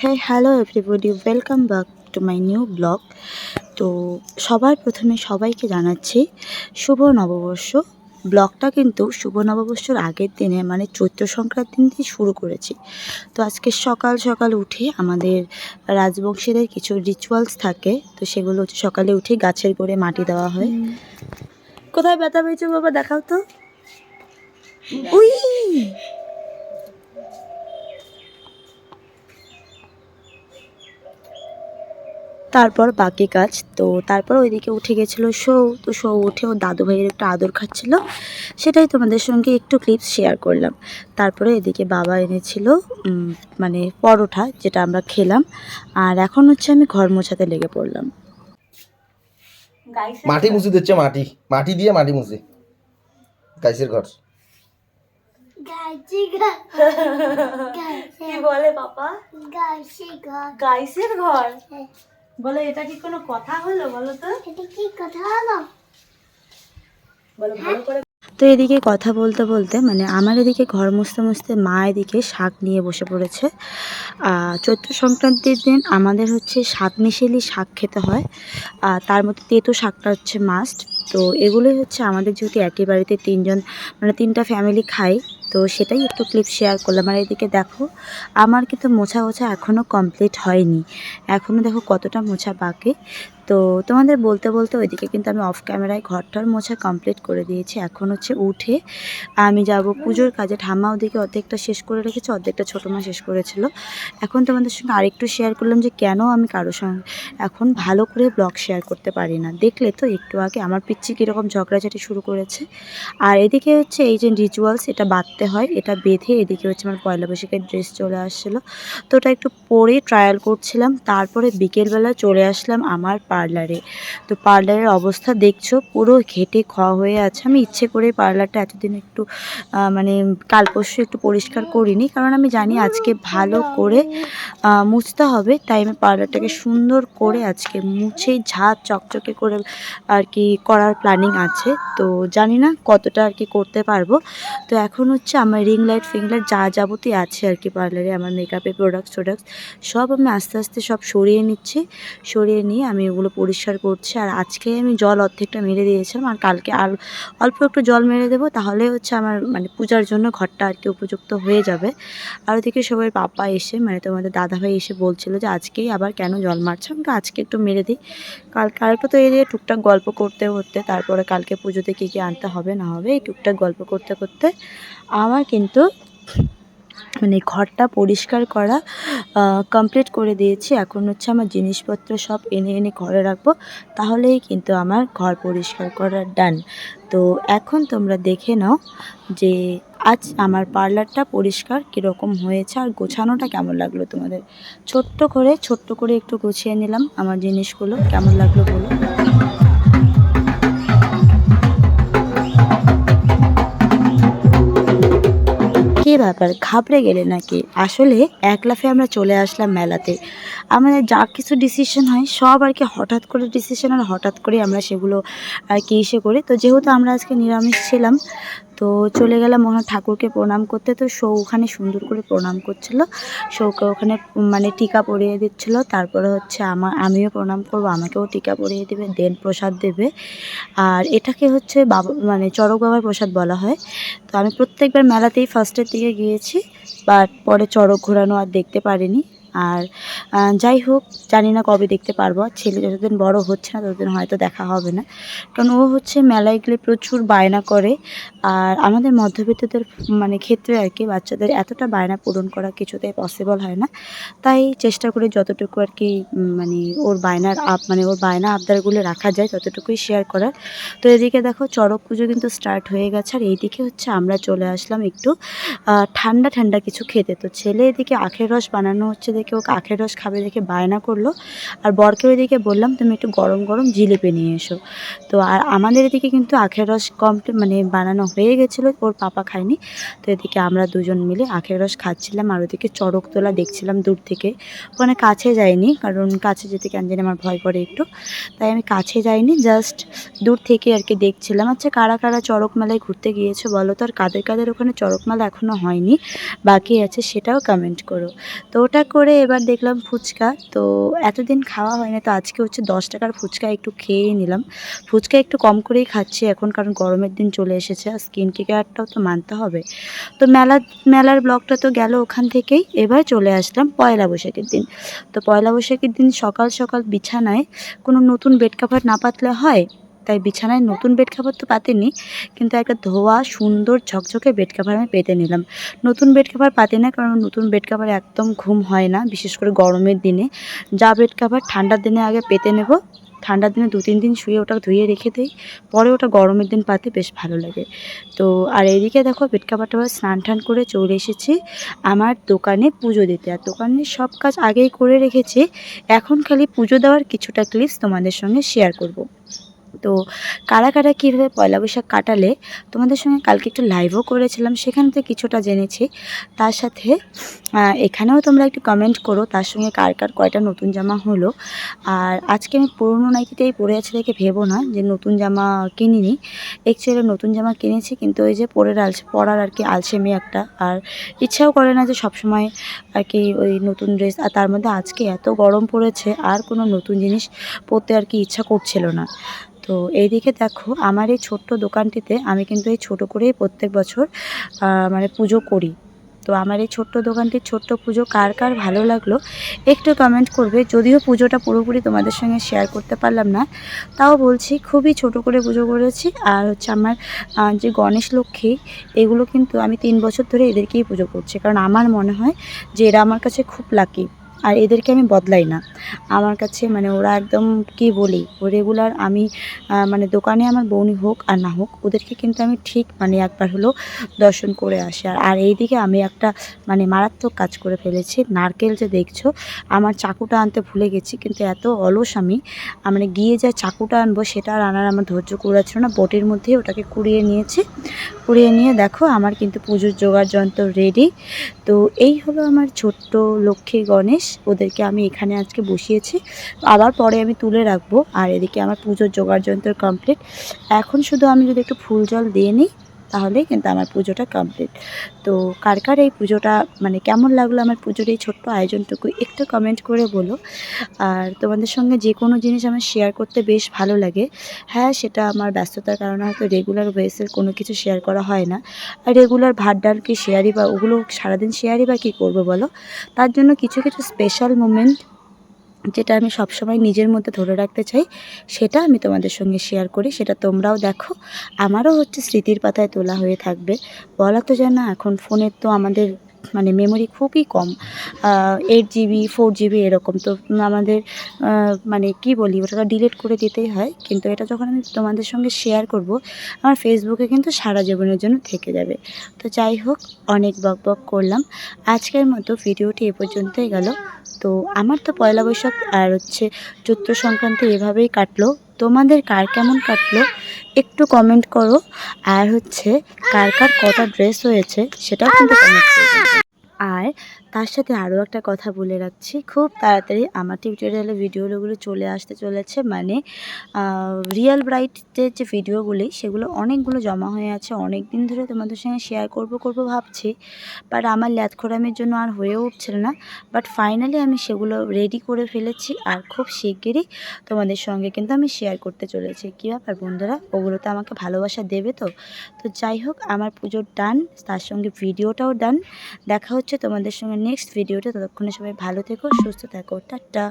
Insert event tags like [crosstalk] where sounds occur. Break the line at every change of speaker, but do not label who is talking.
হ্যাঁ hello everybody welcome back to my new blog তো সবার প্রথমে সবাইকে জানাচ্ছি শুভ নববর্ষ। ব্লগটা কিন্তু শুভ নববর্ষর আগের দিনে মানে চৈত্র সংক্রান্তির দিন শুরু করেছি। তো আজকে সকাল সকাল উঠে আমাদের রাজবংশীদের কিছু রিচুয়ালস থাকে। তো সেগুলো হচ্ছে সকালে উঠে গাছের গোড়ে মাটি দেওয়া হয়। কোথায় ব্যথা পেয়েছ বাবা দেখাও তো। উই! তারপর বাকি কাজ। তো তারপর ওইদিকে উঠে গেছিল সৌ। তো সৌ উঠে ও দাদু ভাইয়ের একটু আদর খাচ্ছিল। সেটাই তোমাদের সঙ্গে একটু ক্লিপস শেয়ার করলাম। তারপরে এদিকে বাবা এনেছিল মানে পরোটা যেটা আমরা খেলাম। আর এখন হচ্ছে আমি ঘর মোছাতে লেগে পড়লাম।
মাটি মুছে দিচ্ছে মাটি। মাটি দিয়ে মাটি মুছে। গাইসের ঘর।
গাইছি ঘর। [laughs]
কি বলে বাবা?
গাইছি ঘর।
গাইসের ঘর? বলে এটা কি কোনো কথা হলো বলো তো?
এটা কি কথা হলো?
বলো ভালো করে তো এদিকে কথা বলতে বলতে মানে আমার এদিকে ঘর মুছতে মুছতে মা এদিকে শাক নিয়ে বসে পড়েছে। আহ, চৈত্র সংক্রান্তির দিন আমাদের হচ্ছে শাক মিশেলি শাক খেতে হয়। তার মধ্যে তেতো শাকটা হচ্ছে মাস্ট তো এগুলোই হচ্ছে আমাদের যেহেতু একই বাড়িতে তিনজন মানে তিনটা ফ্যামিলি খাই তো সেটাই একটু ক্লিপ শেয়ার করলাম। আর এদিকে দেখো, আমার কিন্তু মোছা মোছা এখনও কমপ্লিট হয়নি। এখনও দেখো কতটা মোছা বাকি। তো তোমাদের বলতে বলতে ওইদিকে কিন্তু আমি অফ ক্যামেরায় ঘরটার মোছা কমপ্লিট করে দিয়েছি। এখন হচ্ছে উঠে আমি যাব পুজোর কাজে। ঠাম্মা ওদিকে অর্ধেকটা শেষ করে রেখেছে, অর্ধেকটা ছোটো মা শেষ করেছিল। এখন তোমাদের সঙ্গে আরেকটু শেয়ার করলাম যে কেন আমি কারোর সঙ্গে এখন ভালো করে ব্লগ শেয়ার করতে পারি না। দেখলে তো একটু আগে আমার পিচ্ছি কীরকম ঝগড়াঝাটি শুরু করেছে। আর এদিকে হচ্ছে এই যে রিচুয়ালস এটা বাঁধতে হয়, এটা বেঁধে এদিকে হচ্ছে আমার পয়লা বৈশাখের ড্রেস চলে আসছিল। তো ওটা একটু পরে ট্রায়াল করছিলাম, তারপরে বিকেলবেলা চলে আসলাম আমার পার্লারে তো পার্লারের অবস্থা দেখছ, পুরো ঘেটে খাওয়া হয়ে আছে। আমি ইচ্ছে করে পার্লারটা এতদিন একটু মানে কাল পরশু একটু পরিষ্কার করিনি। কারণ আমি জানি আজকে ভালো করে মুছতে হবে, তাই আমি পার্লারটাকে সুন্দর করে আজকে মুছে ঝাঁট চকচকে করে আর কি করার প্ল্যানিং আছে। তো জানি না কতটা আর কি করতে পারব। তো এখন হচ্ছে আমার রিং লাইট ফিং লাইট যা যাবতীয় আছে আর কি পার্লারে আমার মেকআপের প্রোডাক্টস প্রোডাক্টস সব আমি আস্তে আস্তে সব সরিয়ে নিচ্ছি। সরিয়ে নিয়ে আমি ওগুলো পরিষ্কার করছি। আর আজকে আমি জল অর্ধেকটা মেরে দিয়েছিলাম আর কালকে আর অল্প একটু জল মেরে দেবো, তাহলে হচ্ছে আমার মানে পূজার জন্য ঘরটা আর কি উপযুক্ত হয়ে যাবে। আর ওদিকে সবাই পাপা এসে মানে তোমাদের দাদাভাই এসে বলছিল যে, আজকেই আবার কেন জল মারছে? আমাকে আজকে একটু মেরে দিই। কাল কালকে তো এই দিয়ে টুকটাক গল্প করতে করতে, তারপরে কালকে পুজোতে কী কী আনতে হবে, না হবে, এই টুকটাক গল্প করতে করতে আমার কিন্তু মানে ঘরটা পরিষ্কার করা কমপ্লিট করে দিয়েছি। এখন হচ্ছে আমার জিনিসপত্র সব এনে এনে ঘরে রাখব, তাহলেই কিন্তু আমার ঘর পরিষ্কার করা ডান তো এখন তোমরা দেখে নাও যে আজ আমার পার্লারটা পরিষ্কার কীরকম হয়েছে আর গোছানোটা কেমন লাগল তোমাদের? ছোট্ট করে ছোট্ট করে একটু গুছিয়ে নিলাম আমার জিনিসগুলো, কেমন লাগল বলো? ব্যাপার, ঘাবড়ে গেলে নাকি? আসলে এক লাফে আমরা চলে আসলাম মেলাতে। আমাদের যা কিছু ডিসিশন হয়, সব আর কি হঠাৎ করে ডিসিশন আর হঠাৎ করে আমরা সেগুলো আর কি ইসে করি। তো যেহেতু আমরা আজকে নিরামিষ ছিলাম তো চলে গেলাম ওখানে ঠাকুরকে প্রণাম করতে। তো সৌ ওখানে সুন্দর করে প্রণাম করছিল। সৌকে ওখানে মানে টিকা পরিয়ে দিচ্ছিল। তারপরে হচ্ছে আমার আমিও প্রণাম করব, আমাকেও টিকা পরিয়ে দেবে, দেন প্রসাদ দেবে। আর এটাকে হচ্ছে বাবা মানে চড়ক বাবার প্রসাদ বলা হয়। তো আমি প্রত্যেকবার মেলাতেই ফার্স্টের দিকে গিয়েছি বাট পরে চড়ক ঘোরানো আর দেখতে পারিনি। আর যাই হোক, জানি না কবে দেখতে পারব। ছেলে যতদিন বড় হচ্ছে না, ততদিন হয়তো দেখা হবে না। কারণ ও হচ্ছে মেলায় গেলে প্রচুর বায়না করে। আর আমাদের মধ্যবিত্তদের মানে ক্ষেত্রে আর কি, বাচ্চাদের এতটা বায়না পূরণ করা কিছুতেই পসিবল হয় না। তাই চেষ্টা করে যতটুকু আর কি মানে ওর বায়নার আপ মানে ওর বায়না আবদারগুলো রাখা যায়, ততটুকুই শেয়ার করার। তো এদিকে দেখো, চড়ক পুজো কিন্তু স্টার্ট হয়ে গেছে। আর এইদিকে হচ্ছে আমরা চলে আসলাম একটু ঠান্ডা ঠান্ডা কিছু খেতে। তো ছেলে এদিকে আখের রস বানানো হচ্ছে দেখে, ওকে আখের রস খাবে দেখে বায়না করল। আর বরকে ওইদিকে বললাম, তুমি একটু গরম গরম জিলিপি নিয়ে এসো। তো আর আমাদের এদিকে কিন্তু আখের রস কমপ্লিট মানে বানানো হয়ে গেছিল, ওর পাপা খায়নি। তো এদিকে আমরা দুজন মিলে আখের রস খাচ্ছিলাম, আর ওদিকে চড়ক তোলা দেখছিলাম দূর থেকে। ওখানে কাছে যাইনি কারণ কাছে যেতে কেন জানি আমার ভয় করে একটু। তাই আমি কাছে যাইনি জাস্ট দূর থেকে আর কি দেখছিলাম। আচ্ছা কারা কারা চড়ক মেলায় ঘুরতে গিয়েছো বলো তো? আর কাদের কাদের ওখানে চড়ক মেলা এখনও হয়নি? বাকি আছে সেটাও কমেন্ট করো। তো ওটা করে তারপরে এবার দেখলাম ফুচকা। তো এতদিন খাওয়া হয় না তো আজকে হচ্ছে দশ টাকার ফুচকা একটু খেয়েই নিলাম। ফুচকা একটু কম করেই খাচ্ছি এখন, কারণ গরমের দিন চলে এসেছে আর স্কিন কেয়ারটাও তো মানতে হবে। তো মেলা, মেলার ব্লগটা তো গেল ওখান থেকেই। এবার চলে আসলাম পয়লা বৈশাখের দিন। তো পয়লা বৈশাখের দিন সকাল সকাল বিছানায় কোনো নতুন বেড কাভার না পাতলে হয়? তাই বিছানায় নতুন বেড কাভার তো পাতেনি, কিন্তু একটা ধোয়া, সুন্দর ঝকঝকে বেড কাভার আমি পেতে নিলাম। নতুন বেড কাভার পাতি না, কারণ নতুন বেড কাভার একদম ঘুম হয় না, বিশেষ করে গরমের দিনে। যা বেড কাভার ঠান্ডার দিনে আগে পেতে নেব, ঠান্ডার দিনে দু তিন দিন শুয়ে ওটা ধুয়ে রেখে দিই, পরে ওটা গরমের দিন পাতে বেশ ভালো লাগে। তো, আর এদিকে দেখো কাভারটা আবার স্নান টান করে চলে এসেছি আমার দোকানে পুজো দিতে। আর দোকানের সব কাজ আগেই করে রেখেছি, এখন খালি পুজো দেওয়ার কিছুটা ক্লিপস তোমাদের সঙ্গে শেয়ার করব। তো কারা কারা কীভাবে পয়লা বৈশাখ কাটালে? তোমাদের সঙ্গে কালকে একটু লাইভও করেছিলাম, সেখান থেকে কিছুটা জেনেছি। তার সাথে এখানেও তোমরা একটু কমেন্ট করো, তার সঙ্গে কার কার কয়টা নতুন জামা হলো। আর আজকে আমি পুরনো নাইটিতেই পরে আছি দেখে ভেবো না যে নতুন জামা কিনিনি। অ্যাকচুয়ালি নতুন জামা কিনেছি, কিন্তু ওই যে পরের আলসে, পরার আর কি আলসেমি একটা। আর ইচ্ছাও করে না যে সবসময় আর কি ওই নতুন ড্রেস আর তার মধ্যে আজকে এত গরম পড়েছে, আর কোনো নতুন জিনিস পরতে আর কি ইচ্ছা করছিল না। তো এইদিকে দেখো, আমার এই ছোট্ট দোকানটিতে আমি কিন্তু এই ছোট করেই প্রত্যেক বছর মানে পুজো করি। তো আমার এই ছোট্ট দোকানটির ছোট্ট পুজো কার কার ভালো লাগল, একটু কমেন্ট করবে। যদিও পুজোটা পুরোপুরি তোমাদের সঙ্গে শেয়ার করতে পারলাম না, তাও বলছি খুবই ছোট করে পুজো করেছি। আর হচ্ছে আমার যে গণেশ লক্ষ্মী, এগুলো কিন্তু আমি তিন বছর ধরে এদেরকেই পুজো করছি। কারণ আমার মনে হয় যে এরা আমার কাছে খুব লাকি আর এদেরকে আমি বদলাই না। আমার কাছে মানে ওরা একদম কি বলি রেগুলার আমি মানে দোকানে আমার বৌনি হোক আর না হোক, ওদেরকে কিন্তু আমি ঠিক মানে একবার হলেও দর্শন করে আসি। আর আর এইদিকে আমি একটা মানে মারাত্মক কাজ করে ফেলেছি। নারকেল যে দেখছ, আমার চাকুটা আনতে ভুলে গেছি, কিন্তু এত অলস আমি মানে গিয়ে যা চাকুটা আনব সেটা আর আনার আমার ধৈর্য কুড়াচ্ছিল না। বটির মধ্যেই ওটাকে কুড়িয়ে নিয়েছি। কুড়িয়ে নিয়ে দেখো, আমার কিন্তু পুজোর জোগাড় যন্ত্র রেডি তো এই হলো আমার ছোট্ট লক্ষ্মী গণেশ। ওদেরকে আমি এখানে আজকে বসিয়েছি। আবার পরে আমি তুলে রাখব। আর এদিকে আমার পুজোর জোগাড় যন্ত্র কমপ্লিট এখন শুধু আমি যদি একটু ফুল জল দিয়ে নিই তাহলেই কিন্তু আমার পুজোটা কমপ্লিট তো কার কার এই পুজোটা মানে কেমন লাগল আমার পুজোর এই ছোট্ট আয়োজনটুকু একটু কমেন্ট করে বলো। আর তোমাদের সঙ্গে যে কোনো জিনিস আমার শেয়ার করতে বেশ ভালো লাগে। হ্যাঁ সেটা আমার ব্যস্ততার কারণে হয়তো রেগুলার বেসের কোনো কিছু শেয়ার করা হয় না। আর রেগুলার ভাত, ডাল কি শেয়ারই বা ওগুলো সারাদিন শেয়ারই বা কী করব বলো? তার জন্য কিছু কিছু স্পেশাল মোমেন্ট যেটা আমি সবসময় নিজের মধ্যে ধরে রাখতে চাই, সেটা আমি তোমাদের সঙ্গে শেয়ার করি, সেটা তোমরাও দেখো। আমারও হচ্ছে স্মৃতির পাতায় তোলা হয়ে থাকবে। বলা তো যায় না, এখন ফোনের তো আমাদের মানে মেমোরি খুবই কম। এইট জিবি ফোর জিবি এরকম। তো আমাদের মানে কি বলি, ওটা ডিলিট করে দিতেই হয়। কিন্তু এটা যখন আমি তোমাদের সঙ্গে শেয়ার করব, আমার ফেসবুকে কিন্তু সারা জীবনের জন্য থেকে যাবে। তো যাই হোক, অনেক বক বক করলাম। আজকের মতো ভিডিওটি এ পর্যন্তই গেল। তো আমার তো পয়লা বৈশাখ আর হচ্ছে চৈত্র সংক্রান্তি এভাবেই কাটলো। তোমাদের কার কেমন কাটলো, একটু কমেন্ট করো। আর হচ্ছে কার কার কটা ড্রেস হয়েছে, সেটাও কিন্তু কমেন্ট করবে। আর তার সাথে আরও একটা কথা বলে রাখছি। খুব তাড়াতাড়ি আমার টিউটোরিয়ালে ভিডিওগুলো চলে আসতে চলেছে। মানে রিয়েল ব্রাইটের যে ভিডিওগুলি সেগুলো অনেকগুলো জমা হয়ে আছে। অনেক দিন ধরে তোমাদের সঙ্গে শেয়ার করব করব ভাবছি। বাট আমার ল্যাথখোরামের জন্য আর হয়ে উঠছিল না। বাট ফাইনালি আমি সেগুলো রেডি করে ফেলেছি। আর খুব শিগগিরই তোমাদের সঙ্গে কিন্তু আমি শেয়ার করতে চলেছি। কী ব্যাপার বন্ধুরা? ওগুলো তো আমাকে ভালোবাসা দেবে তো? তো যাই হোক, আমার পুজোর ডান তার সঙ্গে ভিডিওটাও ডান দেখা হচ্ছে তোমাদের সঙ্গে নেক্সট ভিডিওটা ততক্ষণে সবাই ভালো থেকো সুস্থ থাকো টাটা।